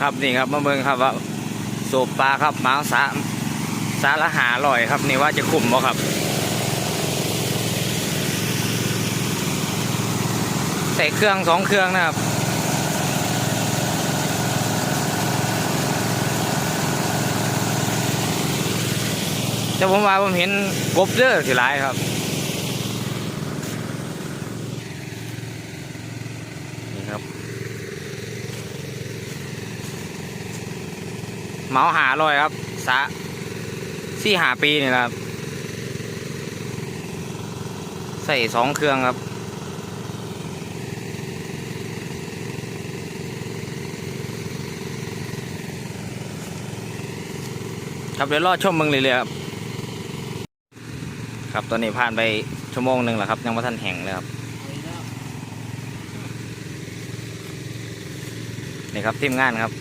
ครับนี่ครับมาเบิ่งครับว่าสูบปลาครับหมาสาสาละหาลอยครับ นี่ว่าจะคุ้มบ่ครับใส่เครื่องสองเครื่องนะครับแต่ผมว่าผมเห็นกบเด้อสิหลายครับ นี่ครับ เหมาหาลอยครับ สะสี่หาปีนี่ละครับ ใส่สองเครื่องครับ ครับเดี๋ยวรอชมมึงเรื่อยๆครับครับตอนนี้ผ่านไปชั่วโมงหนึ่งแล้วครับ ยังไม่ทันแห่งเลยครับนี่ครับทีมงานครับ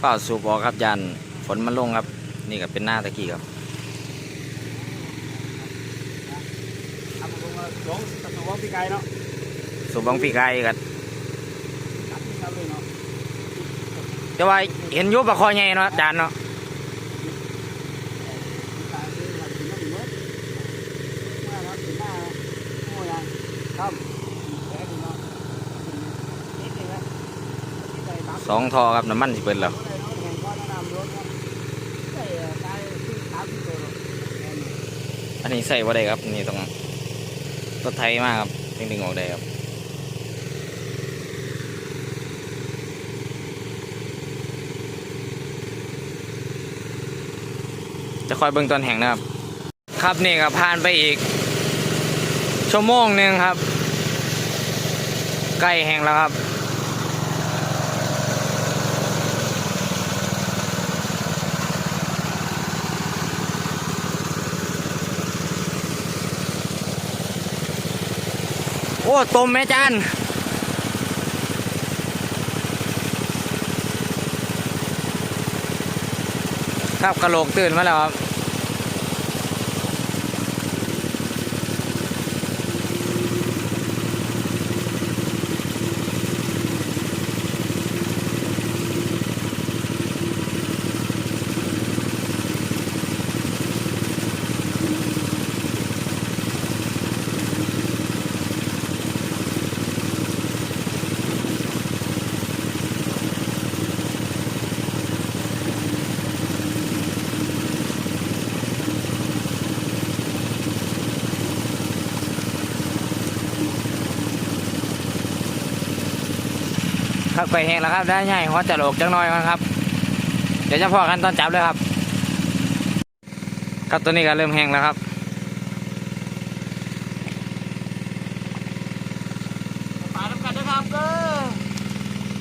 เปล่าสูบออกครับยันฝนมันลงครับ นี่ก็เป็นหน้าตะกี้ครับทำลงมาสองตะสองปีไก่เนาะสูบบังปีกายกันตัดที่ทำเลยเนาะแต่ว่าเห็นอยุบปลาคอใหญ่เนาะจานเนาะตายเลยว่าถึงนั่นเมื่อมาแล้วถึงหน้าโอ้ยครับแค่นี้เนาะนิดนึงนะที่ใจบักสองทอครับน้ำมันสิเปิดแล้ว แข่งก้อนน้ำรถครับใส่ตายที่สามสิบตัวเนาะ อั นนี้ใส่ว่าได้ครับนี่ต้องรถไทยมากครับถึงดึงออกได้ครับจะคอยเบิ่งตอนแห่งนะครับ ครับนี่ครับผ่านไปอีก ชั่วโมงหนึ่งครับ ใกล้แห่งแล้วครับ อ้ต้มแม่จานครับกระโหลกตื่นมาแล้วครับ ครับไปแห้งแล้วครับได้ใหญ่หัวจะโหลกจังน้อยก่อนครับ เดี๋ยวจะพอกันตอนจับเลยครับ ครับตัวนี้ก็เริ่มแห้งแล้วครับปาดกันนะครับเออ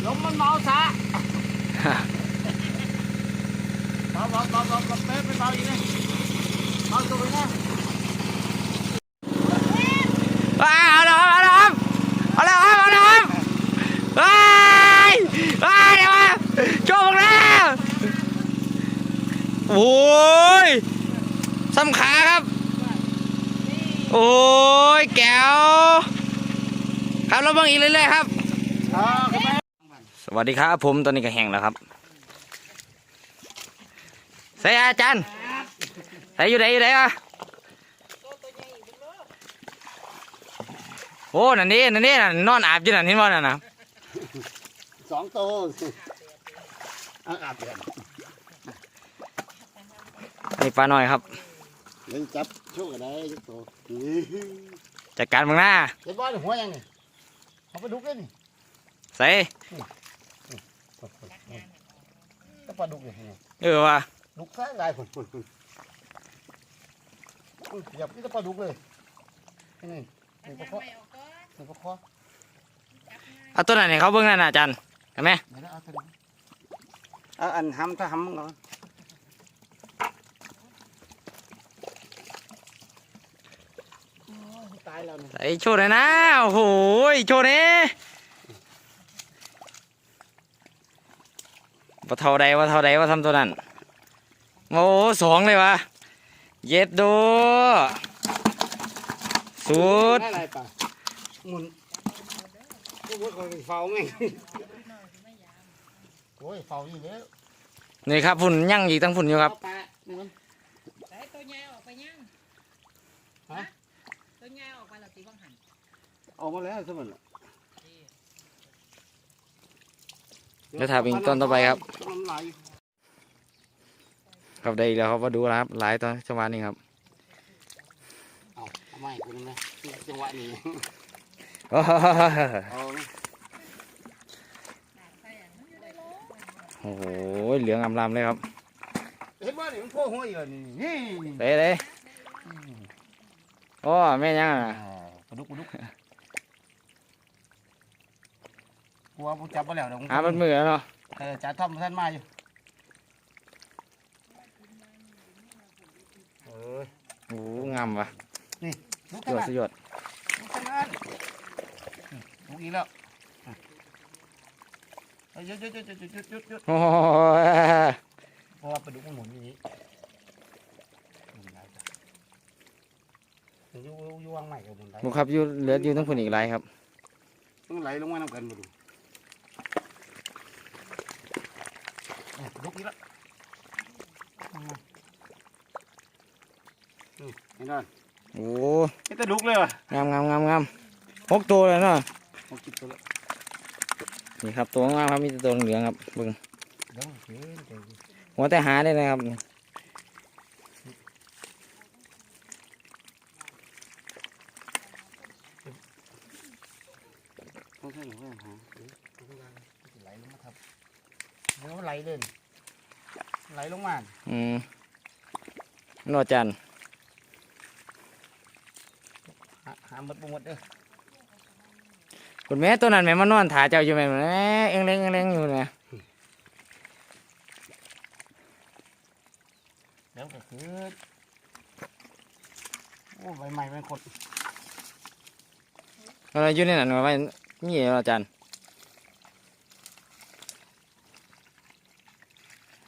ลมมันเมาซะเบาเบาเบาเบาเบาเป๊ะไปเบาอีกนะเบาตัวไปนะ ว้าวเอาแล้วครับเอาแล้วครับเอาแล้วครับเอาแล้วครับว้ายว้ายเดี๋ยวมาโชว์บังแล้ว โอ้ยซ้ำขาครับ โอ้ยแก้วครับเราบังอีกเรื่อยๆครับ สวัสดีครับผมตอนนี้ก็แห้งแล้วครับใส่อาจารย์ใส่อยู่ไหนอยู่ไหนอะโอ้นั่นนี่นั่นนี่นั่นนอนอาบอยู่นั่นเห็นบ่นั่นนะสองตัวอะอาบเดือน อันนี้ปลาหน่อยครับเล่นจับช่วงกันได้ทุกตัวนี่จัดการมึงหน้าเห็นบอลหัวยังไงเขาไปดุกเลยนี่ใส่ก็ปลาดุกเลยนี่เออว่ะดุกซ้ายลายฝุ่นฝุ่นฝุ่นอย่าพี่จะปลาดุกเลยนี่นี่ปลาคอนี่ปลาคอเอาตัวไหนให้เขาเบิ่งนั่นน่ะอาจารย์เห็นไหมเดี๋ยวนะเอาตัวนี้เอาอันห้ำถ้าห้ำก่อน ตายแล้วเนี่ยใส่โชว์หน่อยนะโอ้โหโชว์นี่ว่าเท่าใดว่าเท่าใดว่าทำตัวนั้นโอ้สองเลยวะเย็ดโดสุดได้อะไรป่ะหมุนโอ้ยคอยเฝ้าแม่งโอ้ยเฝ้าอยู่แล้วนี่ครับฝุ่นยั่งอีกตั้งฝุ่นอยู่ครับ เอาปลานี่มันไอ้ตัวใหญ่ ออกไปยังฮะตัวใหญ่ออกไปแล้วตีบังหันออกมาแล้วสมันเดี๋ยวถามอีกต้นต่อไปครับ ต้นไหลครับได้อีกแล้วครับมาดูนะครับหลายตอนจังหวะนี้ครับเอาทำไมคุณนะจังหวะนี้โอ้โหเอานะโอ้โหเหลืองอำลำเลยครับเห็นว่านี่มันโผล่หัวอยู่นี่นี่นี่เด้เด้ โอ้แม่ยังอะอ่าปลาดุกปลาดุกกลัวผมจับมาแล้วเดี๋ยวผมหามันมือแล้วเนาะเออจ่าทอมท่านมาอยู่เออโอ้โหงามว่ะลุกยขึ้นอดมาสุดยอดลุกขึ้นมาลุกอีกแล้วอะเอาหยุดหยุดหยุดหยุดหยุดหยุดหยุดโอ้โหเพราะว่าปลาดุกมันหมุนอย่างนี้หมุนได้จ้ะ อยู่อยู่อยู่วางใหม่กับหมุนได้ดูครับอยู่เหลืออยู่ทั้งฝุ่นอีกหลายครับมันไหลลงมาน้ำกันมาดูอะลุกอีกแล้วอืมนี่เห็นไหมโอ้ไอ้ตะลุกเลยว่ะงามงามงามงามหกตัวเลยเนาะผมคิดตัวละนี่ครับตัวงามครับมีแต่ตัวเหลืองครับเบึงเดี๋ยวเดี๋ยวเดี๋ยวหัวแต่หาได้นะครับ ต้องใช่หรือเปล่าฮะเดี๋ยวเดี๋ยวไหลลงมาครับเดี๋ยวไหลเด่นไหลลงมาอืมนวดจันทร์หาหาหมดบ่หมดเด้อคุณแม่ตัวนั้นแม่มานอนถาเจ้าอยู่ไหมแม่เอ็งเล้งเอ็งเล้งอยู่เนี่ยเดี๋ยวก็คือโอ้ใบใหม่เป็นคนอะไรอยู่ในนั้นว่า มีอะไรอาจารย์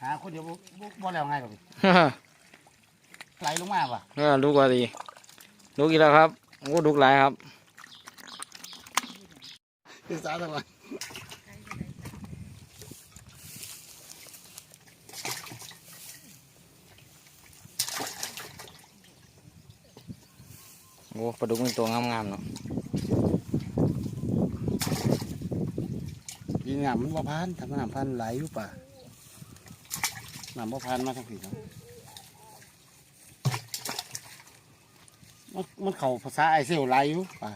หาคนเดียวบ่บ่บ่แล้วง่ายกว่านี้ไหลลงมาป่ะเออลูกว่าดีลูกอีกแล้วครับโอ้ลูกหลายครับศึกษาทำไมโอ้ปลาดุกเป็นตัวงามๆเนาะ ยิงหนามมันบ่พานทำหนามพันไหลอยู่ป่ะหนามบ่พานมาทางผีเนาะมันมันเข้าภาษาไอเซลไหลอยู่ป่ะ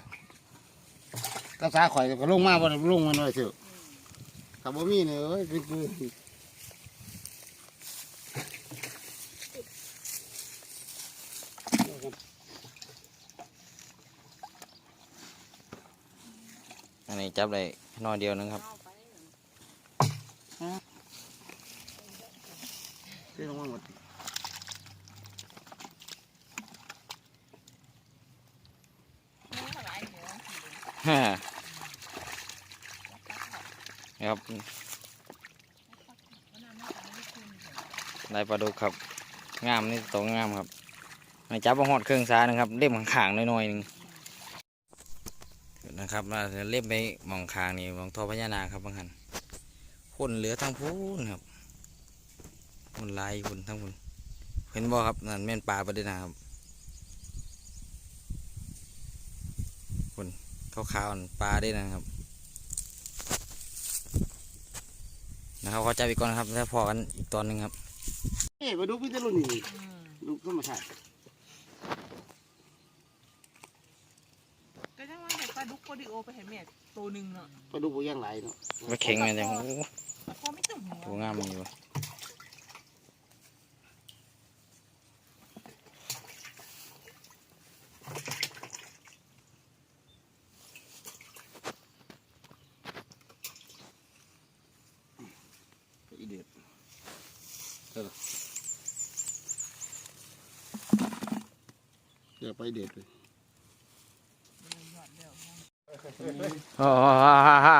ภาษาข่อยก็ลงมาบ่ลงมันไว้เถอะถ้าบ่มีเนี่ยเอ้ยคือคืออันนี้จับได้นอยเดียวนึงครับ เรื่องมันหมดฮ่าครับได้ปลาดุกครับ งามนี่ตัวงามครับม่จับมาหอดเครื่องซานะครับเล่มขางๆหน่อยๆหนึงนะครับมาเล่มไปมองคางนี่มองทอพญานาคครับบางหันพ่นเหลือทั้งพูนครับ พุ่นลายพุ่นทั้งพุ่นเห็นบ่ครับนั่นแม่นปลาประเด็นนะครับพุ่นขาวๆนั่นปลาได้นะครับนะครับขอจับอีกก่อนครับแล้วพอกันอีกตอนหนึ่งครับเอ้ยมาดูพี่ตะลุนนี่ดูธรรมชาติก็ยังว่าแต่ปลาดุกโปดิโอไปเห็นแม่ตัวหนึ่งเนาะมาดูผู้ย่างไหลเนาะว่าเข่งเลยแต่โอ้โหพอไม่ตึงหัวตัวงามอยู่อีเออเดี๋ยวไปเด็ดเลยโอ้ฮ่าฮ่าฮ่า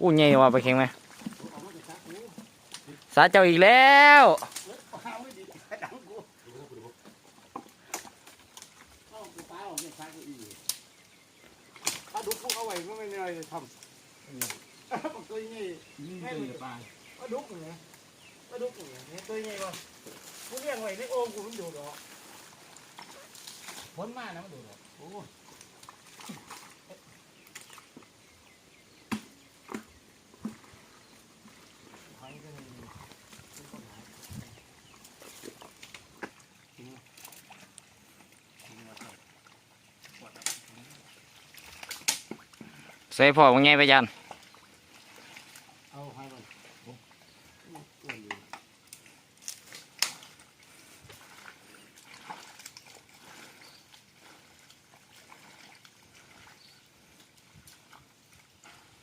อู้ใหญ่ว่ะไปลาเข่งไหมสาเจ้าอีกแล้วเอาไม่ดีดังกูเอากูตายออกจากชายกูอีกถ้าดูพวกเอาไว้ก็ไม่เนื่อยทำ บอกตัวยังไงนี่เลยปลาปลาดุกเหรอปลาดุกเหรอเห็นตัวยังไงบ่กูเลี้ยงไว้ในโอ่งกูมันดูดอกผลมานะมันดูดอกโอ้หอยก็มีเป็นคนหาใส่พ่อว่าไงไปยัน เอาให้มันโอ้อ้วนอยู่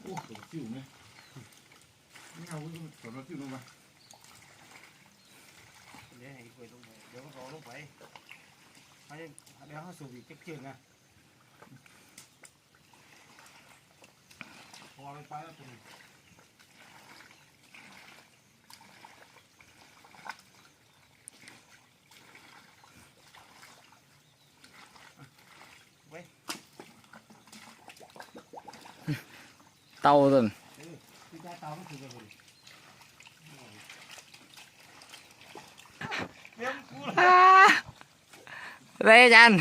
โอ้ ตัวซิ่วไหมนี่เอาตัวมาซิ่วลงมาเดี๋ยวให้ไปลงไปเดี๋ยวมันรอลงไปให้เดี๋ยวเขาสูบอีกเพียงนะพอไปไปแล้วตัว เต่าต้นพี่แจ๊เ